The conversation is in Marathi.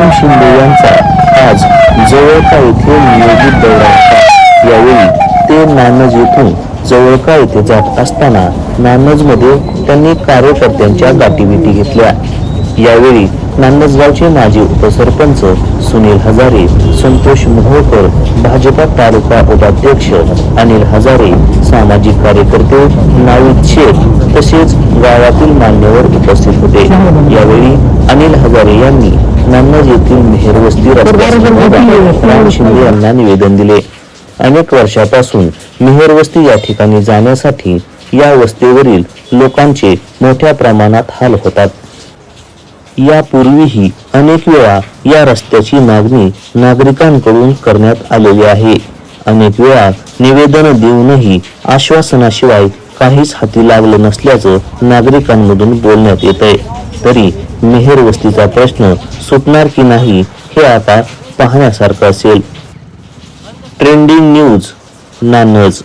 राम शिंदे यांचा आज जवळका येथे नियोजित दौरा होता यावेळी ते नानज येथून जवळका येथे जात असताना नानजमध्ये त्यांनी कार्यकर्त्यांच्या गाठीभेटी घेतल्या. यावेळी नांदसगावचे माजी उपसरपंच सुनील हजारे संतोष मोहोळकर भाजपा तालुका उपाध्यक्ष अनिल हजारे सामाजिक कार्यकर्ते नाविद शेख तसेच गावातील मान्यवर उपस्थित होते. यावेळी अनिल हजारे यांनी नान्नज येथील मेहरवस्ती राम शिंदे यांना निवेदन दिले. अनेक वर्षापासून मेहरवस्ती या ठिकाणी जाण्यासाठी या वस्तीवरील लोकांचे मोठ्या प्रमाणात हाल होतात. यापूर्वीही अनेक वेळा या रस्त्याची मागणी नागरिकांकडून करण्यात आलेली आहे. अनेक वेळा निवेदन देऊनही आश्वासनाशिवाय काहीच हाती लागलं नसल्याचं नागरिकांमधून बोलण्यात येत आहे तरी मेहेर वस्तीचा प्रश्न सुटणार की नाही हे आता पाहण्यासारखं असेल. Trending news नानज.